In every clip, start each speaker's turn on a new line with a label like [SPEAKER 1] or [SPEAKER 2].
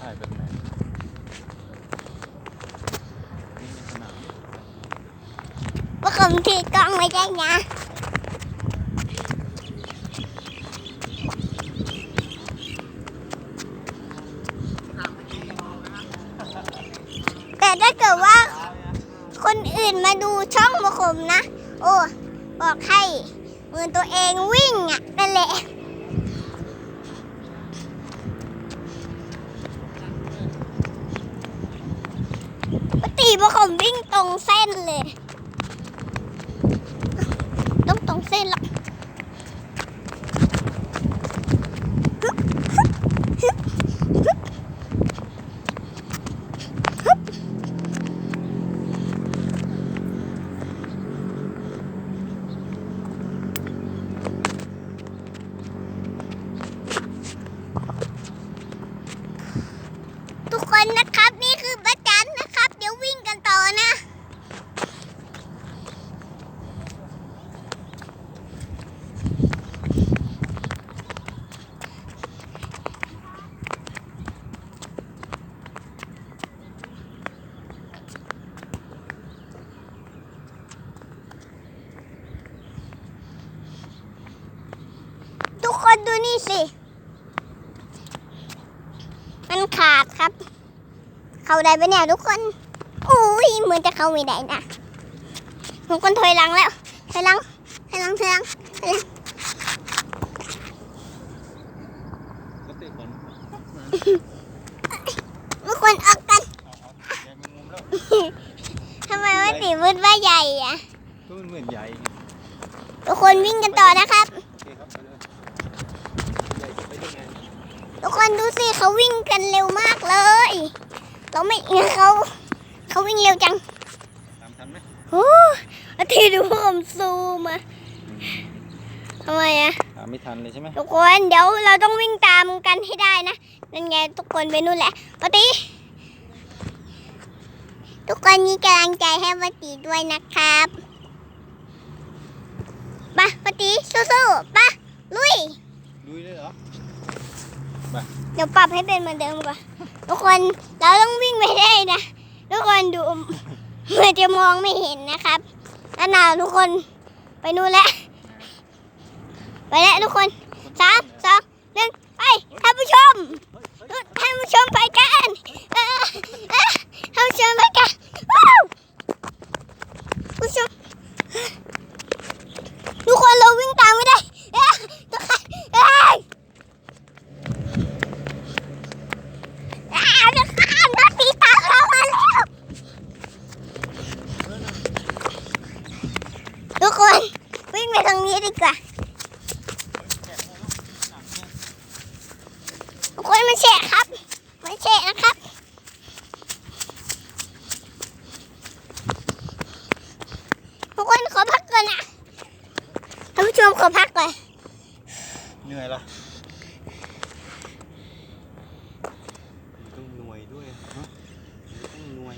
[SPEAKER 1] ถ่ายแบบไหนนี่ใน
[SPEAKER 2] ว่าผมถือกล้องไม่ได้นะแต่ถ้าเกิดว่าคนอื่นมาดูช่องของผมนะ โอ้ บอกให้เหมือนตัวเองวิ่งอะนั่นแหละ ปกติพวกผมวิ่งตรงเส้นเลย ต้องตรงเส้นหรอกคนนะครับ นี่คือประจันนะครับ เดี๋ยววิ่งกันต่อนะ ทุก คนดูนี่สิ มันขาดครับ เข้าได้ปะเนี่ยทุกคนอุ้ยเหมือนจะเข้าไม่ได้นะทุกคนถอยหลังแล้วถอยหลังถอยหลังถอยหลังถอยหลัง
[SPEAKER 1] ก็เตะบอล
[SPEAKER 2] ทุกคนออกกัน
[SPEAKER 1] เอาเอาใหญ่แมงมุมแล้ว
[SPEAKER 2] ทำไมว่าตีวุฒว่าใหญ่อะ
[SPEAKER 1] ก็มันเหมือนใหญ่
[SPEAKER 2] ทุกคนวิ่งกันต่อนะครับ
[SPEAKER 1] โอเคครับไปเลยใหญ่จะไปได้ไง
[SPEAKER 2] ทุ กคนดูสิเขาวิ่งกันเร็วมากเลย เราไม่เขาเขาวิ่งเร็วจัง
[SPEAKER 1] ตามทันไหม
[SPEAKER 2] โอ้อาทีดูผมซูมอะทำไมอะ
[SPEAKER 1] ตามไม่ทันเลยใช่ไหม
[SPEAKER 2] ทุกคนเดี๋ยวเราต้องวิ่งตามกันให้ได้นะนั่นไงทุกคนไปนู่นแหละปฏิทุกคนมีกำลังใจให้ปฏิด้วยนะครับไปปฏิสู้ๆไปลุย
[SPEAKER 1] ลุยเลยเหรอ
[SPEAKER 2] เดี๋ยวปรับให้เป็นเหมือนเดิมก่อนทุกคนเราต้องวิ่งไปได้นะทุกคนดูเหมือนจะมองไม่เห็นนะครับแล้วนาทุกคนไปนู่นแล้วไปแล้วทุกคนสามสองหนึ่งไปท่านผู้ชมท่านผู้ชมไปกันท่านผู้ชมไปกันว้าวผู้ชมทุกคนเราวิ่งตามไม่ได้เอ้ยทุกคนเอ้ย อ่าเดี๋ยวข้ามรถตีตามเรามาแล้วทุกคน วิ่งไปทางนี้ดีกว่าทุกคนมันแฉะครับ มันแฉะนะครับทุกคนขอพักก่อนนะท่านผู้ชมขอพักก่อน
[SPEAKER 1] เหนื่อยเหรอต้องหน่วยด้วยฮะต้องหน่วย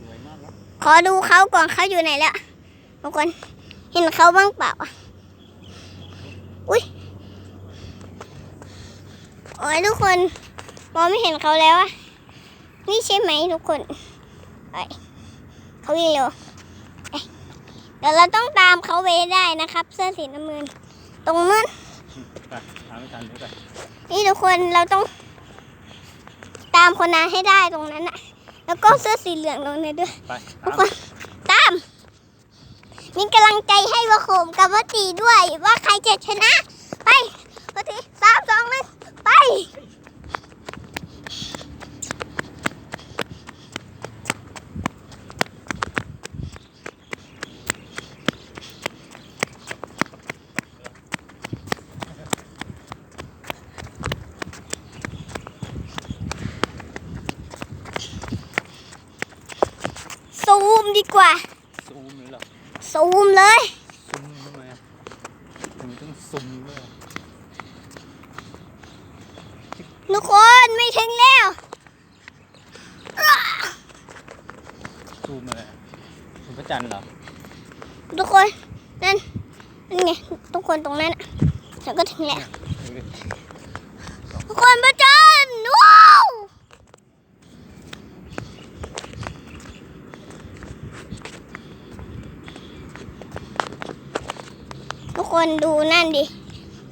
[SPEAKER 1] หน่วยมากแล้ว
[SPEAKER 2] ขอดูเขาก่อนเขาอยู่ไหนแล้วทุกคน เห็นเขาบ้างเปล่าอะอุ้ยโอ้ยทุกคนมองไม่เห็นเขาแล้วอะนี่ใช่ไหมทุกคนไปเขาวิ่งเร็วไปเดี๋ยวเราต้องตามเขาไปให้ได้นะครับ เสื้อสีน้ำเงินตรงนั้น
[SPEAKER 1] ไปตามไม่ทันเดี๋ยวไป
[SPEAKER 2] นี่ทุกคนเราต้อง ตามคนนั้นให้ได้ตรงนั้นอะแล้วก็เสื้อสีเหลืองตรงนี้ด้วย
[SPEAKER 1] ไป
[SPEAKER 2] ทุก
[SPEAKER 1] ตาม
[SPEAKER 2] คนตาม มีกำลังใจให้วะโขมกับวะตีด้วยว่าใครจะชนะ ไปวะตีสามสองหนึ่งไปซูมดีกว่า
[SPEAKER 1] ซูมเลยเหรอ
[SPEAKER 2] ซูมเลย
[SPEAKER 1] ซุ่มทำไมอะทำไมต้องซุ่มด้วยอะ
[SPEAKER 2] ทุกคนไม่ถึงแล้ว
[SPEAKER 1] ซูมอะไรอะคุณพระจันทร์เหรอ
[SPEAKER 2] ทุกคนนั่นนั่นไงทุกคนตรงนั้นน่ะแล้วก็ถึงแล้ว
[SPEAKER 1] ดูดิ
[SPEAKER 2] ทุกคนประจัน คนดูนั่นดิ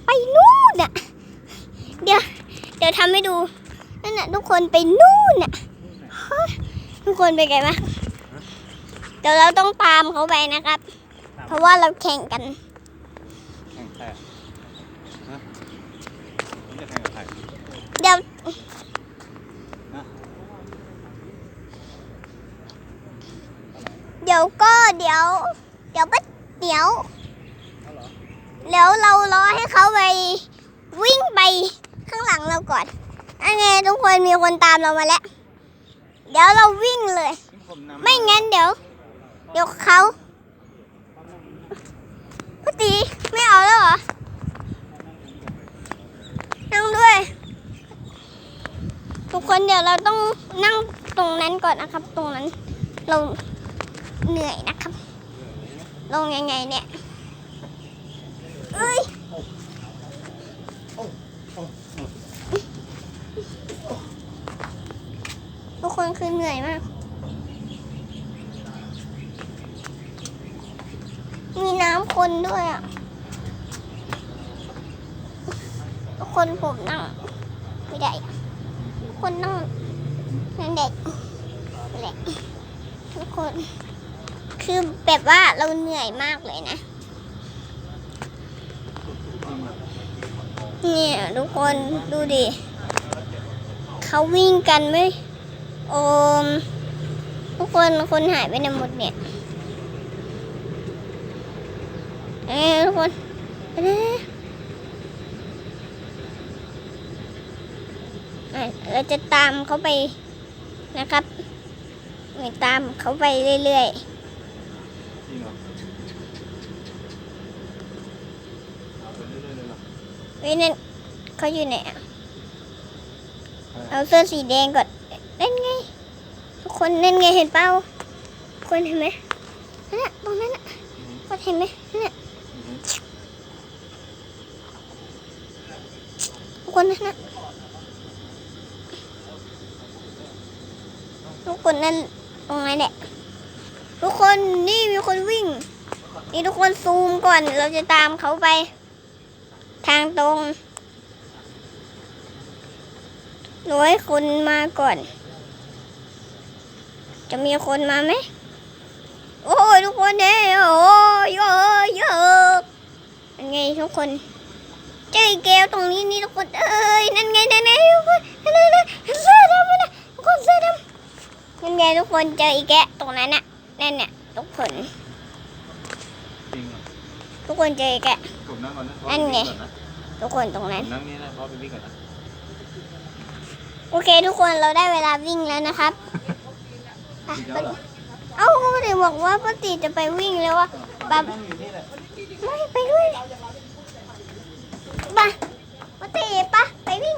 [SPEAKER 2] ไปนู่นน่ะเดี๋ยว เดี๋ยวทำให้ดู นั่นน่ะทุกคนไปนู่นน่ะทุกคนไปไกลมากเดี๋ยวเราต้องตามเขาไปนะครับ เพราะว่าเราแข่งกัน
[SPEAKER 1] แข่งใครอะฮะผมจะแข่งกับใคร
[SPEAKER 2] เดี๋ยว เดี๋ยวก็เดี๋ยว เดี๋ยวปะเดี๋ยว แล้วเรารอให้เขาไปวิ่งไปข้างหลังเราก่อนอันไงทุกคนมีคนตามเรามาแล้ว เดี๋ยวเราวิ่งเลย
[SPEAKER 1] ม
[SPEAKER 2] ไม่งั้นเดี๋ยว เดี๋ยวเขาพอตีไม่เอาแล้วเหรอ นั่งด้วย ทุกคนเดี๋ยวเราต้องนั่งตรงนั้นก่อนนะครับ ตรงนั้น เราเหนื่อยนะครับ ลงยังไงเนี่ยเอ้ย ทุกคนคือเหนื่อยมาก มีน้ำคนด้วยอะ ทุกคนผมนั่งไม่ได้ ทุกคนนั่งนั่งเด็กแหละทุกคน คือแบบว่าเราเหนื่อยมากเลยนะ เนี่ยทุกคนดูดิเขาวิ่งกันไหมโอม ทุกคนคนหายไปไหนหมดเนี่ยเอ้ทุกคนไปเลยอะเราจะตามเขาไปนะครับไปตามเขาไปเรื่อย
[SPEAKER 1] จริงเหรอเอาไปเรื่อยๆเลยเหรอ
[SPEAKER 2] ๆ เฮ้ยนั่นเขาอยู่ไหนอะเอาเสื้อสีแดงก่อนเล่นไง ทุกคนเล่นไงเห็นเปล่าทุกคนเห็นไหมนั่นน่ะตรงนั้นน่ะทุกคนเห็นไหมนั่นน่ะ
[SPEAKER 1] อือฮึ
[SPEAKER 2] ทุกคนนั่นน่ะทุกคนนั่นตรงนั้นแหละทุกคนนี่มีคนวิ่ง นี่ทุกคนซูมก่อนเราจะตามเขาไป ทางตรงร้อยคนมาก่อน จะมีคนมาไหม โอ้ยทุกคนเด้โอ้ยเยอะเยอะเป็นไงทุกคน เจออีกแก้วตรงนี้นี่ทุกคนเอ้ยนั่นไงนั่นไงทุกคนนั่นไงเสื้อดำนะทุกคนเสื้อดำนั่นไงทุกคนเจออีกแกะตรงนั้นน่ะนั่นเนี่ยทุกคน
[SPEAKER 1] จริงเหรอ
[SPEAKER 2] ทุกคนเจออีกแกะ
[SPEAKER 1] ผมนั่งก่อนนะ
[SPEAKER 2] นั่นไง
[SPEAKER 1] ก่อนนะ
[SPEAKER 2] ทุกคนตรง
[SPEAKER 1] ผ
[SPEAKER 2] นั้น
[SPEAKER 1] มนั่งนี่นะเพราะไปวิ่งก่อนนะ
[SPEAKER 2] โอเค ทุกคนเราได้เวลาวิ่งแล้วนะครับอะ
[SPEAKER 1] อีกแล้วเหรอ
[SPEAKER 2] เอ้าก็เดี๋ยวบอกว่าป้าติจะไปวิ่งแล้วว่าปั๊บ
[SPEAKER 1] นั่งอยู่นี่แหละ
[SPEAKER 2] ไม่ไปด้วยปะป้าติปะไปวิ่ง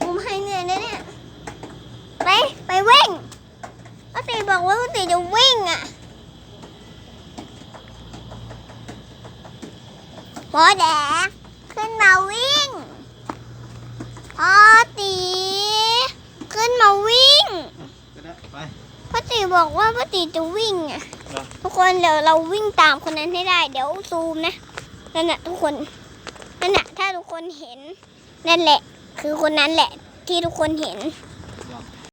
[SPEAKER 2] ผมหายเหนื่อยนะเนี่ยไปไปวิ่งป้าติบอกว่าป้าติจะวิ่งอะ พอแดกขึ้นมาวิ่ง พ่อตีขึ้นมาวิ่ง
[SPEAKER 1] ก็ได้ไป
[SPEAKER 2] ป้าติบอกว่าป้าติจะวิ่งอะ
[SPEAKER 1] เหรอ
[SPEAKER 2] ทุกคนเดี๋ยวเราวิ่งตามคนนั้นให้ได้ เดี๋ยวซูมนะนั่นน่ะทุกคนนั่นน่ะถ้าทุกคนเห็นนั่นแหละ คือคนนั้นแหละที่ทุกคนเห็น